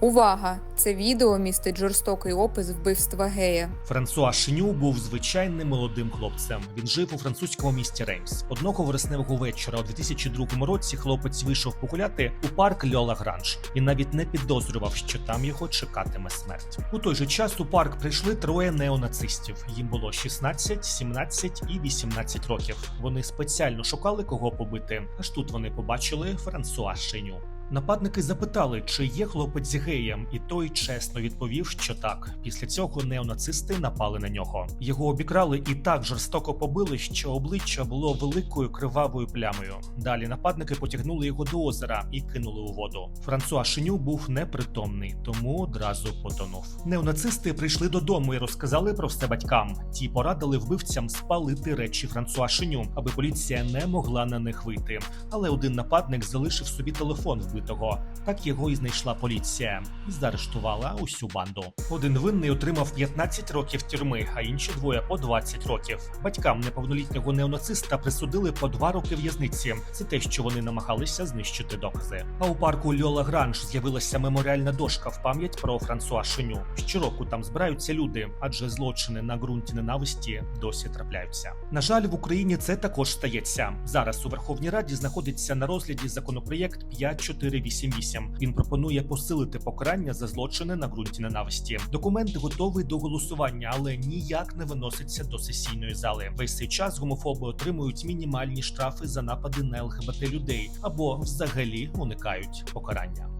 Увага! Це відео містить жорстокий опис вбивства гея. Франсуа Шеню був звичайним молодим хлопцем. Він жив у французькому місті Реймс. Одного вересневого вечора у 2002 році хлопець вийшов погуляти у парк Льола Гранж і навіть не підозрював, що там його чекатиме смерть. У той же час у парк прийшли троє неонацистів. Їм було 16, 17 і 18 років. Вони спеціально шукали кого побити. Аж тут вони побачили Франсуа Шеню. Нападники запитали, чи є хлопець геєм, і той чесно відповів, що так. Після цього неонацисти напали на нього. Його обікрали і так жорстоко побили, що обличчя було великою кривавою плямою. Далі нападники потягнули його до озера і кинули у воду. Франсуа Шеню був непритомний, тому одразу потонув. Неонацисти прийшли додому і розказали про все батькам. Ті порадили вбивцям спалити речі Франсуа Шеню, аби поліція не могла на них вийти. Але один нападник залишив собі телефон вбитого. Так його і знайшла поліція і заарештувала усю банду. Один винний отримав 15 років тюрми, а інші двоє по 20 років. Батькам неповнолітнього неонациста присудили по 2 роки в'язниці за те, що вони намагалися знищити докази. А у парку Льола Гранж з'явилася меморіальна дошка в пам'ять про Франсуа Шеню. Щороку там збираються люди, адже злочини на ґрунті ненависті досі трапляються. На жаль, в Україні це також стається. Зараз у Верховній Раді знаходиться на розгляді законопроєкт 5488. Він пропонує посилити покарання за злочини на ґрунті ненависті. Документ готовий до голосування, але ніяк не виноситься до сесійної зали. Весь цей час гомофоби отримують мінімальні штрафи за напади на ЛГБТ людей або взагалі уникають покарання.